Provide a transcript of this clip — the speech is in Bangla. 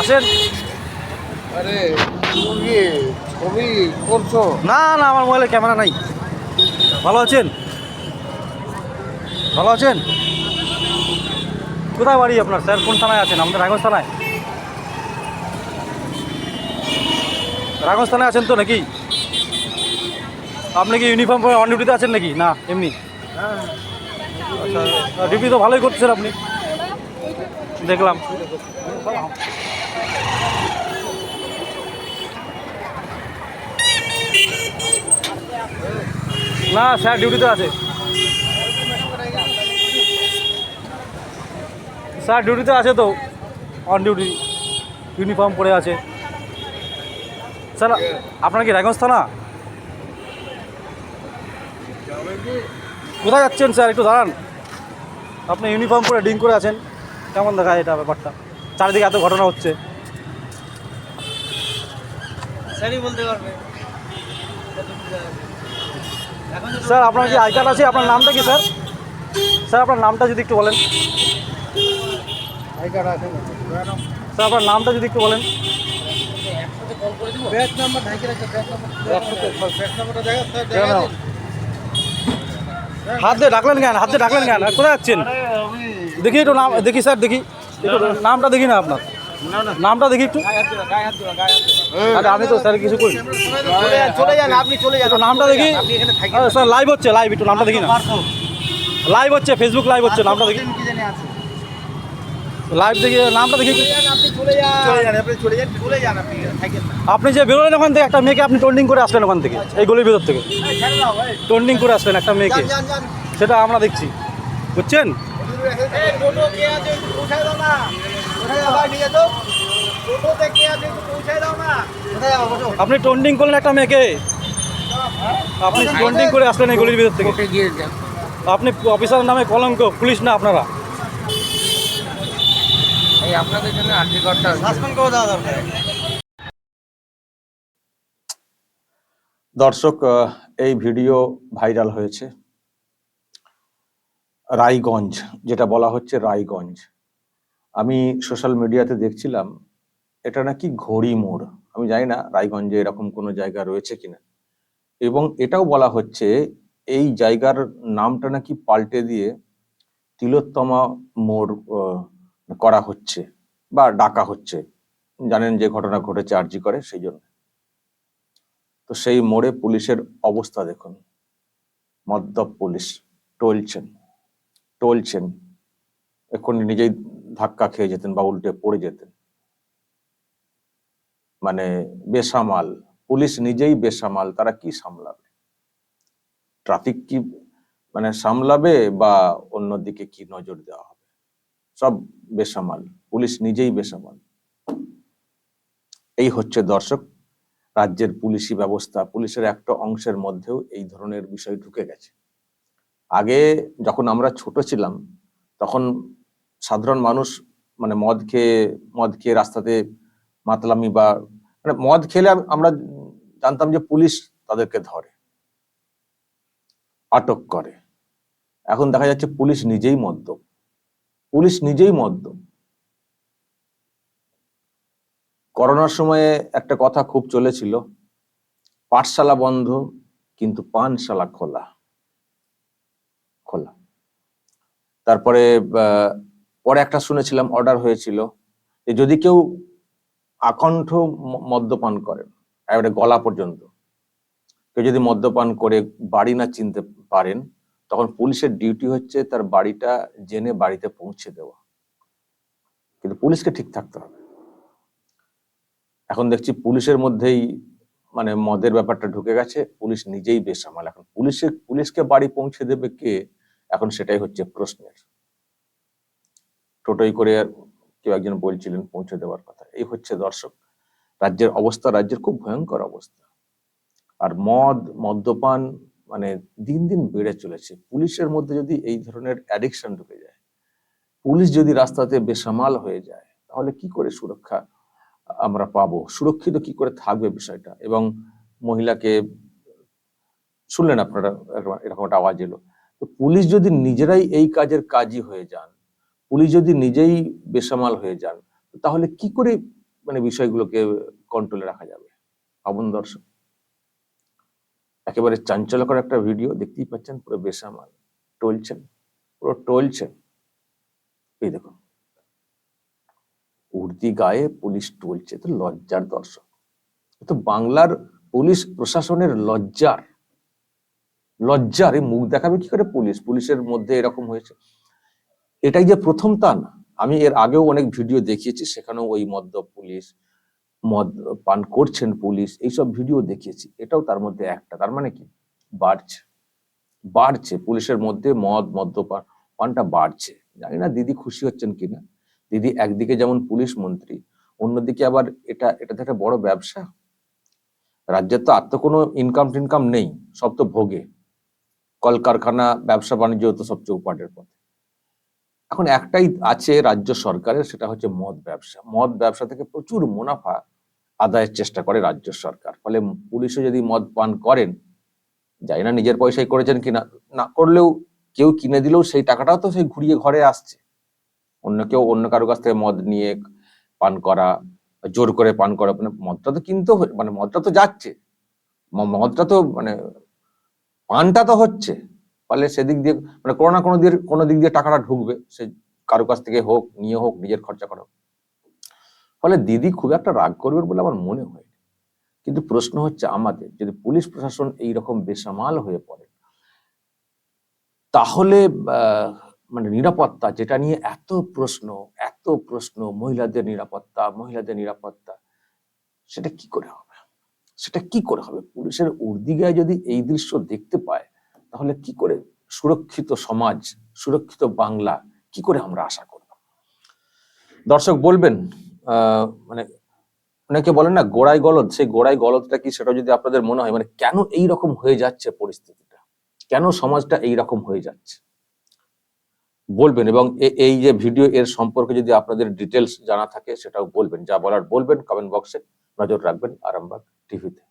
আসেন আরে তুমি ছবি করছ? না না আমার মোবাইলে ক্যামেরা নাই। ভালো আছেন? ভালো আছেন? কোথায় বাড়ি আপনার স্যার? কোন থানায় আছেন? আমাদের রাগঞ্জ থানায়? রাগঞ্জ থানায় আছেন তো নাকি? আপনি কি ইউনিফর্ম পরে অন ডিউটিতে আছেন নাকি? না এমনি। আচ্ছা ডিউটি তো ভালোই করছেন আপনি। দেখলাম। না, স্যার, ডিউটিতে আছে। স্যার, ডিউটিতে আছে তো। অন ডিউটি, ইউনিফর্ম পরে আছে। স্যার, আপনার কি রায়গঞ্জ থানা? কোথায় যাচ্ছেন, স্যার, একটু দাঁড়ান। আপনি ইউনিফর্ম পরে ডিং করে আছেন। কেমন দেখায় এটা ব্যাপারটা? চারিদিকে এত ঘটনা হচ্ছে। স্যারই বলতে পারবে। স্যার আপনার কি আই কার্ড আছে? আপনার নামটা কি স্যার? স্যার আপনার নামটা যদি একটু বলেন। আই কার্ড আছে স্যার আপনার নামটা যদি একটু বলেন। হাত দিয়ে ডাকলেন কেন? হাত দিয়ে ডাকলেন কেন? কোথায় যাচ্ছেন? দেখি একটু নাম দেখি স্যার দেখি। একটু নামটা দেখি না আপনার। নামটা দেখি একটু। আমি তো স্যার কিছু করি। চলে যান চলে আপনি চলে যান। নামটা দেখি। স্যার লাইভ হচ্ছে লাইভ একটু নামটা দেখি না। লাইভ হচ্ছে ফেসবুক লাইভ হচ্ছে নামটা দেখি। লাইভ দেখি নামটা দেখি আপনি যে বেরোলেন ওখান থেকে একটা মেয়েকে আপনি টন্ডিং করে আসলেন ওখান থেকে এই গলির ভিতর থেকে। টন্ডিং করে আসলেন একটা মেয়েকে। সেটা আমরা দেখছি। বুঝছেন? আপনি টন্ডিং করলেন একটা মেয়েকে। আপনি টন্ডিং করে আসলেন এই গলির ভিতর থেকে। আপনি অফিসার নামে কলঙ্ক পুলিশ না আপনারা? আপনাদের জন্য আর্জি কার্ডটা সাসপেন্ড করে দেওয়া দরকার। দর্শক এই ভিডিও ভাইরাল হয়েছে। রায়গঞ্জ যেটা বলা হচ্ছে রায়গঞ্জ। আমি সোশ্যাল মিডিয়াতে দেখছিলাম, এটা নাকি ঘড়ি মোড়। আমি জানি না রায়গঞ্জে এরকম কোনো জায়গা রয়েছে কিনা। এবং এটাও বলা হচ্ছে, এই জায়গার নামটা নাকি পাল্টে দিয়ে তিলোত্তমা মোড় করা হচ্ছে বা ডাকা হচ্ছে। জানেন যে ঘটনা ঘটেছে আর্জি করে, সেই জন্য। তো সেই মোড়ে পুলিশের অবস্থা দেখুন। মদ্যপ পুলিশ, টলছেন টলছেন। এক্ষুনি নিজেই ধাক্কা খেয়ে যেতেন বা উল্টে পড়ে যেতেন। মানে বেসামাল, পুলিশ নিজেই বেসামাল, তারা কি সামলাবে? ট্রাফিক কি মানে সামলাবে বা অন্যদিকে কি নজর দেওয়া হবে? সব বেসামাল, পুলিশ নিজেই বেসামাল। এই হচ্ছে দর্শক, রাজ্যের পুলিশি ব্যবস্থা, পুলিশের একটা অংশের মধ্যেও এই ধরনের বিষয় ঢুকে গেছে। আগে যখন আমরা ছোট ছিলাম, তখন সাধারণ মানুষ মানে মদ খেয়ে মদ খেয়ে রাস্তাতে মাতলামি বা মানে মদ খেলে আমরা জানতাম যে পুলিশ তাদেরকে ধরে, আটক করে। এখন দেখা যাচ্ছে পুলিশ নিজেই মদ্যপ। পুলিশ নিজেই মদ্যপ। করোনার সময়ে একটা কথা খুব চলেছিল, পাঠশালা বন্ধ, কিন্তু পানশালা খোলা। খোলা। তারপরে পরে একটা শুনেছিলাম অর্ডার হয়েছিল যে যদি কেউ আকণ্ঠ মদ্যপান করেন, এবারে গলা পর্যন্ত, কেউ যদি মদ্যপান করে বাড়ি না চিনতে পারেন, তখন পুলিশের ডিউটি হচ্ছে তার বাড়িটা জেনে বাড়িতে পৌঁছে দেওয়া। কিন্তু পুলিশকে ঠিক থাকতে হবে। এখন দেখছি পুলিশের মধ্যেই মানে মদের ব্যাপারটা ঢুকে গেছে, পুলিশ নিজেই বেসামাল। এখন পুলিশের, পুলিশকে বাড়ি পৌঁছে দেবে কে? এখন সেটাই হচ্ছে প্রশ্নের। টোটোই করে কেউ একজন বলছিলেন পৌঁছে দেওয়ার কথা। এই হচ্ছে দর্শক, রাজ্যের অবস্থা, রাজ্যের খুব ভয়ঙ্কর অবস্থা। আর মদ, মদ্যপান মানে দিন দিন বেড়ে চলেছে। পুলিশের মধ্যে যদি এই ধরনের অ্যাডিকশন ঢুকে যায়, পুলিশ যদি রাস্তাতে বেসামাল হয়ে যায়, তাহলে কি করে সুরক্ষা আমরা পাবো? সুরক্ষিত কি করে থাকবে বিষয়টা? এবং মহিলাকে, শুনলেন আপনারা এরকম- একটা আওয়াজ এলো। তো পুলিশ যদি নিজেরাই এই কাজের কাজই হয়ে যান পুলিশ যদি নিজেই বেসামাল হয়ে যান, তাহলে কি করে মানে বিষয়গুলোকে কন্ট্রোলে রাখা যাবে? পাবন দর্শক। একেবারে চাঞ্চল্যকর একটা ভিডিও দেখতেই পাচ্ছেন পুরো বেসামাল। টলছেন, পুরো টলছেন। এই দেখুন। উর্দি গায়ে পুলিশ টলছে তো লজ্জার দর্শক। তো বাংলার পুলিশ প্রশাসনের লজ্জার। লজ্জার, এই মুখ দেখাবে কি করে পুলিশ? পুলিশের মধ্যে এরকম হয়েছে। এটাই যে প্রথম তা না আমি এর আগেও অনেক ভিডিও দেখিয়েছি, সেখানেও ওই মদ্য পুলিশ, মদ পান করছেন পুলিশ, এইসব ভিডিও দেখিয়েছি, এটাও তার মধ্যে একটা, তার মানে কি? বাড়ছে বাড়ছে, পুলিশের মধ্যে মদ মদ্যপান পানটা বাড়ছে। জানি না দিদি খুশি হচ্ছেন কিনা, দিদি একদিকে যেমন পুলিশ মন্ত্রী, অন্যদিকে আবার এটা এটা তো একটা বড় ব্যবসা। রাজ্যের তো আর তো কোনো ইনকাম টিনকাম নেই, সব তো ভোগে, কলকারখানা ব্যবসা বাণিজ্য তো সব চৌপাটের পথে। এখন একটাই আছে রাজ্য সরকারের, সেটা হচ্ছে মদ ব্যবসা। মদ ব্যবসা থেকে প্রচুর মুনাফা আদায়ের চেষ্টা করে রাজ্য সরকার। ফলে পুলিশও যদি মদ পান করেন, জানি না নিজের পয়সায় করেছেন কিনা না করলেও কেউ কিনে দিলেও সেই টাকাটাও তো সেই ঘুরিয়ে ঘরে আসছে। অন্য কেউ, অন্য কারও কাছ থেকে মদ নিয়ে পান করা, জোর করে পান করা মানে মদটা তো কিনতে মানে মদটা তো যাচ্ছে। মদটা তো মানে পানটা তো হচ্ছে। ফলে সেদিক দিয়ে মানে কোনো না কোনো দিক কোনো দিক দিয়ে টাকাটা ঢুকবে সে কারও কাছ থেকে হোক, নিয়ে হোক, নিজের খরচা করা হোক। ফলে দিদি খুব একটা রাগ করবে বলে আমার মনে হয়। কিন্তু প্রশ্ন হচ্ছে আমাদের, যদি পুলিশ প্রশাসন এই রকম বেসামাল হয়ে পড়ে, তাহলে মানে নিরাপত্তা যেটা নিয়ে এত প্রশ্ন এত প্রশ্ন, মহিলাদের নিরাপত্তা মহিলাদের নিরাপত্তা, সেটা কি করে হবে সেটা কি করে হবে পুলিশের উর্দিগায় যদি এই দৃশ্য দেখতে পায় তাহলে কি করে সুরক্ষিত সমাজ, সুরক্ষিত বাংলা, কি করে আমরা আশা করব? দর্শক বলবেন মানে অনেকে বলেন না গোড়ায় গলদ, সেই গোড়ায় গলদটা কি সেটা যদি আপনাদের মনে হয় মানে কেন এই রকম হয়ে যাচ্ছে পরিস্থিতিটা? কেন সমাজটা এই রকম হয়ে যাচ্ছে? বলবেন এবং এই যে ভিডিও এর সম্পর্কে যদি আপনাদের ডিটেলস জানা থাকে, সেটাও বলবেন। যা বলার বলবেন কমেন্ট বক্সে নজর রাখবেন, আরামবাগ টিভিতে।